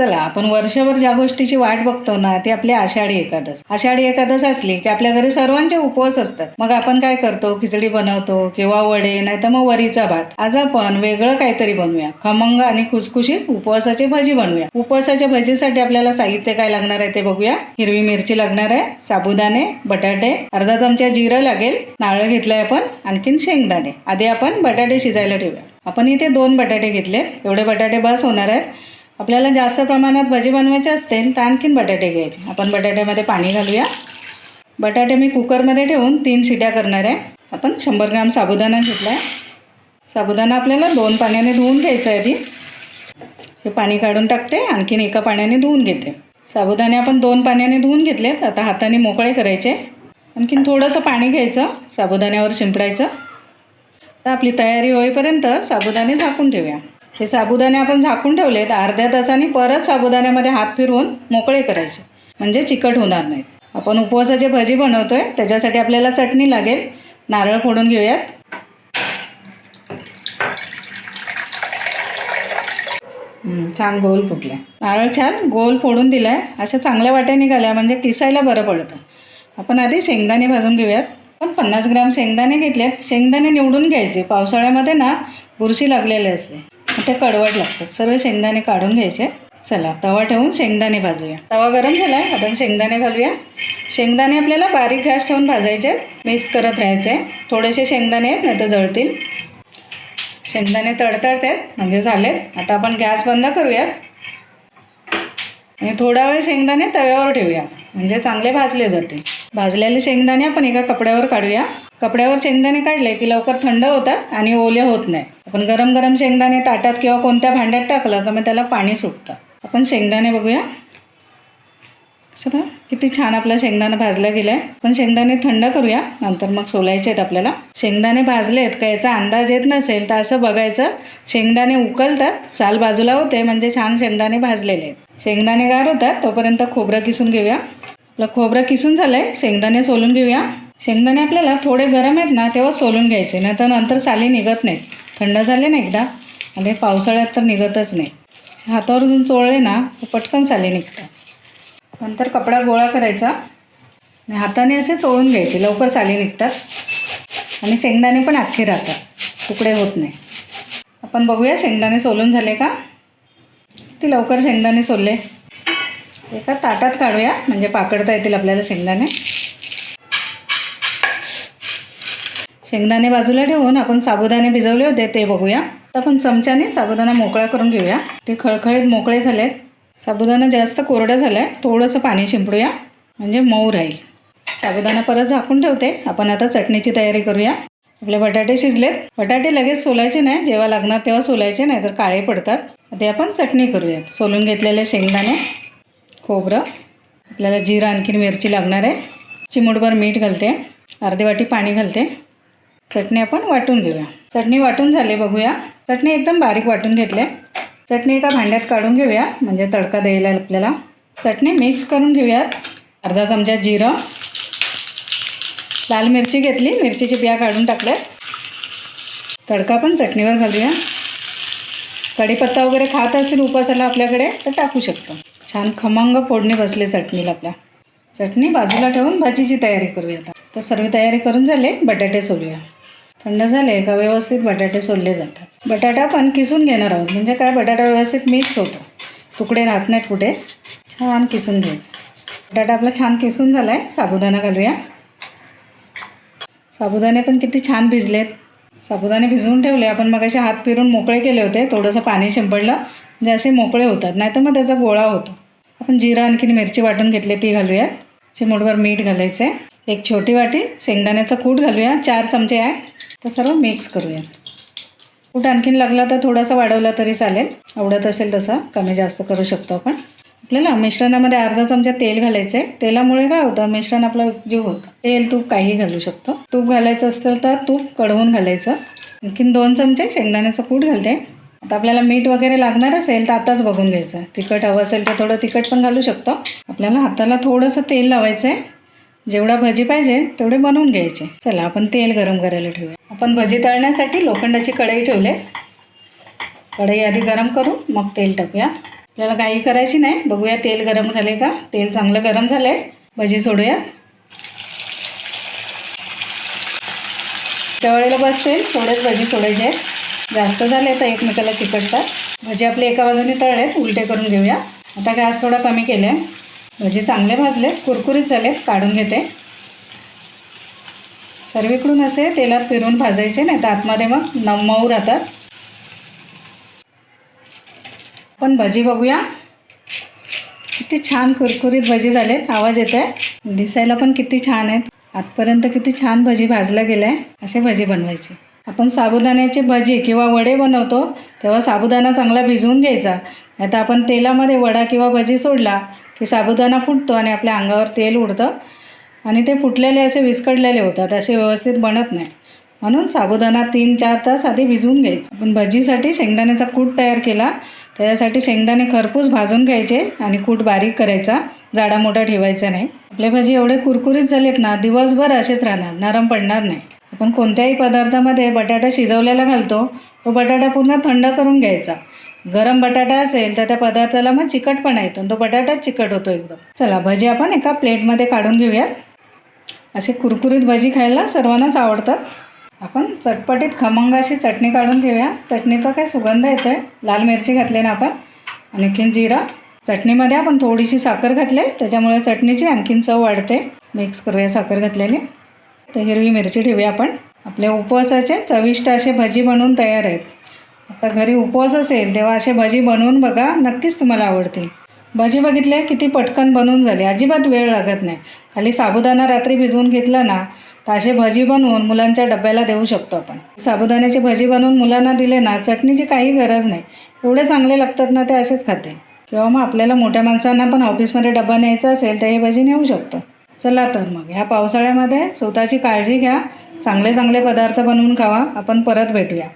चला आपण वर्षभर ज्या गोष्टीची वाट बघतो ना ती आपली आषाढी एकादश. आषाढी एकादश असली की आपल्या घरी सर्वांचे उपवास असतात. मग आपण काय करतो? खिचडी बनवतो किंवा वडे नाही तर मग वरीचा भात. आज आपण वेगळं काहीतरी बनवूया. खमंग आणि खुसखुशीत उपवासाची भजी बनवूया. उपवासाच्या भजीसाठी आपल्याला साहित्य काय लागणार आहे ते बघूया. हिरवी मिरची लागणार आहे साबुदाणे बटाटे अर्धा चमचा जिरं लागेल नारळ घेतलाय आपण आणखीन शेंगदाणे. आधी आपण बटाटे शिजायला ठेवूया. आपण इथे दोन बटाटे घेतले एवढे बटाटे बस होणार आहेत. आपल्याला जास्त प्रमाणात भजी बनवायची असतील तर आणखीन बटाटे घ्यायचे. आपण बटाट्यामध्ये पाणी घालूया. बटाटे मी कुकरमध्ये ठेवून तीन शिट्या करणार आहे. आपण शंभर ग्राम साबुदाणा घेतला आहे साबुदाणा आपल्याला दोन पाण्याने धुवून घ्यायचं आहे आधी. हे पाणी काढून टाकते. आणखीन एका पाण्याने धुवून घेते. साबुदाणे आपण दोन पाण्याने धुवून घेतलेत. आता हाताने मोकळे करायचे. आणखीन थोडंसं पाणी घ्यायचं. साबुदाण्यावर शिंपडायचं. तर आपली तयारी होईपर्यंत साबुदाणे झाकून ठेवूया. हे साबुदाणे आपण झाकून ठेवले तर अर्ध्या तासाने परत साबुदाण्यामध्ये हात फिरवून मोकळे करायचे. म्हणजे चिकट होणार नाहीत. आपण उपवासाचे भजी बनवतो आहे त्याच्यासाठी आपल्याला चटणी लागेल. नारळ फोडून घेऊयात. छान गोल फुटला नारळ छान गोल फोडून दिला आहे अशा चांगल्या वाट्या निघाल्या म्हणजे किसायला बरं पडतं. आपण आधी शेंगदाणे भाजून घेऊयात. पण पन्नास ग्राम शेंगदाणे घेतल्यात शेंगदाणे निवडून घ्यायचे. पावसाळ्यामध्ये ना बुरशी लागलेली असते. ते कडवट लागतात. सर्व शेंगदाणे काढून घ्यायचे. चला तवा ठेवून शेंगदाणे भाजूया. तवा गरम झाला आहे आपण शेंगदाणे घालूया. शेंगदाणे आपल्याला बारीक गॅस ठेवून भाजायचे मिक्स करत राहायचे थोडेसे शेंगदाणे आहेत नाही तर जळतील. शेंगदाणे तडतडत आहेत म्हणजे झालेत. आता आपण गॅस बंद करूया आणि थोडा वेळ शेंगदाणे तव्यावर ठेवूया. म्हणजे चांगले भाजले जाते भाजलेले शेंगदाणे आपण एका कपड्यावर काढूया. कपड्यावर शेंगदाणे काढले की लवकर थंड होतात आणि ओले होत नाही. आपण गरम गरम शेंगदाणे ताटात किंवा कोणत्या भांड्यात टाकलं तर मग त्याला पाणी सुटतं आपण शेंगदाणे बघूया. कसं ना किती छान आपला शेंगदाणा भाजला गेला आहे पण शेंगदाणे थंड करूया नंतर मग सोलायचे आहेत आपल्याला. शेंगदाणे भाजलेत का याचा अंदाज येत नसेल तर असं बघायचं. शेंगदाणे उकलतात साल बाजूला होते म्हणजे छान शेंगदाणे भाजलेले आहेत. शेंगदाणे गार होतात तोपर्यंत खोबरं किसून घेऊया. आपलं खोबरं किसून झालं आहे शेंगदाणे सोलून घेऊया. शेंगदाणे आपल्याला थोडे गरम आहेत ना तेव्हा सोलून घ्यायचे नाही तर नंतर साली निघत नाहीत. थंड झाले ना एकदा आणि पावसाळ्यात तर निघतच नाही. हातावर जून चोळले ना पटकन साली निघतात. नंतर कपडा गोळा करायचा. आणि हाताने असे चोळून घ्यायचे. लवकर साली निघतात. आणि शेंगदाणे पण अख्खे राहतात. तुकडे होत नाही. आपण बघूया शेंगदाणे सोलून झाले का? ते लवकर शेंगदाणे सोलले. एका ताटात काढूया. म्हणजे पाकडता येतील आपल्याला शेंगदाणे. शेंगदाणे बाजूला ठेवून आपण साबुदाणे भिजवले होते ते बघूया. तर आपण चमच्याने साबुदाणा मोकळा करून घेऊया. ते खळखळीत मोकळे झालेत. साबुदाणा जास्त कोरडं झालं आहे थोडंसं पाणी शिंपडूया. म्हणजे मऊ राहील. साबुदाणा परत झाकून ठेवते. आपण आता चटणीची तयारी करूया. आपले बटाटे शिजलेत. बटाटे लगेच सोलायचे नाही. जेव्हा लागणार तेव्हा सोलायचे नाही तर काळे पडतात. ते आपण चटणी करूयात. सोलून घेतलेले शेंगदाणे खोबरं. आपल्याला जिरं आणखीन मिरची लागणार आहे. चिमूटभर मीठ घालते. अर्धी वाटी पाणी घालते. चटणी आपण वाटून घेऊया. चटणी वाटून झाली बघूया. चटणी एकदम बारीक वाटून घेतले. चटणी एका भांड्यात काढून घेऊया. म्हणजे तडका द्यायला आपल्याला. चटणी मिक्स करून घेऊयात. अर्धा चमचा जिरं. लाल मिरची घेतली. मिरचीची बिया काढून टाकल्या तडका पण चटणीवर घालूया. कढीपत्ता वगैरे खात असतील उपासाला आपल्याकडे तर टाकू शकतो. छान खमंग फोडणी बसले चटणीला आपल्या. चटणी बाजूला ठेवून भाजीची तयारी करूया आता. तर सर्व तयारी करून झाले. बटाटे सोलूया. थंड झाले का व्यवस्थित बटाटे सोडले जातात. बटाटा पण किसून घेणार आहोत. म्हणजे काय बटाटा व्यवस्थित मिक्स होतो. तुकडे राहत नाहीत कुठे. छान किसून घ्यायचं. बटाटा आपला छान किसून झाला आहे साबुदाणा घालूया. साबुदाणे पण किती छान भिजलेत. साबुदाणे भिजवून ठेवले. आपण मग असे हात फिरून मोकळे केले होते. थोडंसं पाणी शिंपडलं. म्हणजे असे मोकळे होतात. नाही तर मग त्याचा गोळा होतो. आपण जिरा आणखीन मिरची वाटून घेतली ती घालूयात. चिमूटभर मीठ घालायचं आहे एक छोटी वाटी शेंगदाण्याचा कूट घालूया चार चमचे आहे. तर सर्व मिक्स करूया. कूट आणखीन लागला तर थोडासा वाढवला तरी चालेल. आवडत असेल तसं कमी जास्त करू शकतो आपण. आपल्याला मिश्रणामध्ये अर्धा चमचा तेल घालायचं आहे. तेलामुळे काय होतं मिश्रण आपलं जीव होतं तेल तूप काही घालू शकतो. तूप घालायचं असेल तर तूप कढवून घालायचं. आणखीन दोन चमचे शेंगदाण्याचं कूट घालते. आता आपल्याला मीठ वगैरे लागणार असेल तर आताच बघून घ्यायचं. तिखट हवं असेल तर थोडं तिखट पण घालू शकतो. आपल्याला हाताला थोडंसं तेल लावायचं आहे. जेवढा भजी पाहिजे तेवढे बनवून घ्यायचे. चला आपण तेल गरम करायला ठेवूया. आपण भजी तळण्यासाठी लोखंडाची कढई ठेवले. कढई आधी गरम करू मग तेल टाकूया. आपल्याला काही करायची नाही. बघूया तेल गरम झाले का? तेल चांगलं गरम झालं आहे भजी सोडूयात. त्यावेळेला बसते थोडेच भजी सोडायचे आहेत. जास्त झाले तर एकमेकाला चिकटतात. भजी आपले एका बाजूने तळलेत उलटे करून घेऊया. आता गॅस थोडा कमी केला आहे भजी चांगले भाजलेत कुरकुरीत झालेत काढून घेते. सर्वीकडून असे तेलात फिरून भाजायचे नाही तर आतमध्ये मग न मऊ राहतात. पण भजी बघूया. किती छान कुरकुरीत भजी झालेत आवाज येत आहे दिसायला पण किती छान आहेत. आतपर्यंत किती छान भजी भाजल्या गेल्या आहे असे भजी बनवायची. आपण साबुदाण्याची भजी किंवा वडे बनवतो तेव्हा साबुदाणा चांगला भिजवून घ्यायचा. नाही तर आपण तेलामध्ये वडा किंवा भजी सोडला की साबुदाणा फुटतो आणि आपल्या अंगावर तेल उडतं आणि ते फुटलेले असे विस्कटलेले होतात असे व्यवस्थित बनत नाही. म्हणून साबुदाणा तीन चार तास आधी भिजवून घ्यायचं. आपण भजीसाठी शेंगदाण्याचा कूट तयार केला त्याच्यासाठी शेंगदाणे खरपूस भाजून घ्यायचे आणि कूट बारीक करायचा. जाडा मोठा ठेवायचा नाही. आपले भजी एवढे कुरकुरीत झालेत ना दिवसभर असेच राहणार नरम पडणार नाही. आपण कोणत्याही पदार्थामध्ये बटाटा शिजवलेला घालतो तो बटाटा पूर्ण थंड करून घ्यायचा. गरम बटाटा असेल तर त्या पदार्थाला मग चिकटपणा येतो आणि तो बटाटाच चिकट होतो एकदम. चला भजी आपण एका प्लेटमध्ये काढून घेऊयात. असे कुरकुरीत भजी खायला सर्वांनाच आवडतात. आपण चटपटीत खमंग अशी चटणी काढून घेऊया. चटणीचा काय सुगंध येतो आहे लाल मिरची घातली ना आपण. आणखीन जिरा. चटणीमध्ये आपण थोडीशी साखर घातली त्याच्यामुळे चटणीची आणखीन चव वाढते. मिक्स करूया साखर घातलेली. तर हिरवी मिरची ठेवूया आपण. आपल्या उपवासाचे चविष्ट असे भजी बनवून तयार आहेत. आता घरी उपवास असेल तेव्हा असे भजी बनवून बघा नक्कीच तुम्हाला आवडतील. भजी बघितले किती पटकन बनवून झाली. अजिबात वेळ लागत नाही. खाली साबुदाणा रात्री भिजवून घेतला ना तर असे भजी बनवून मुलांच्या डब्याला देऊ शकतो आपण. साबुदाण्याची भजी बनवून मुलांना दिले ना चटणीची काही गरज नाही. एवढे चांगले लागतात ना ते असेच खाते किंवा मग आपल्याला मोठ्या माणसांना पण ऑफिसमध्ये डबा न्यायचा असेल तर हे भजी नेऊ शकतो. चला तर मग. ह्या पावसाळ्यामध्ये स्वतःची काळजी घ्या. चांगले चांगले पदार्थ बनवून खावा. आपण परत भेटूया.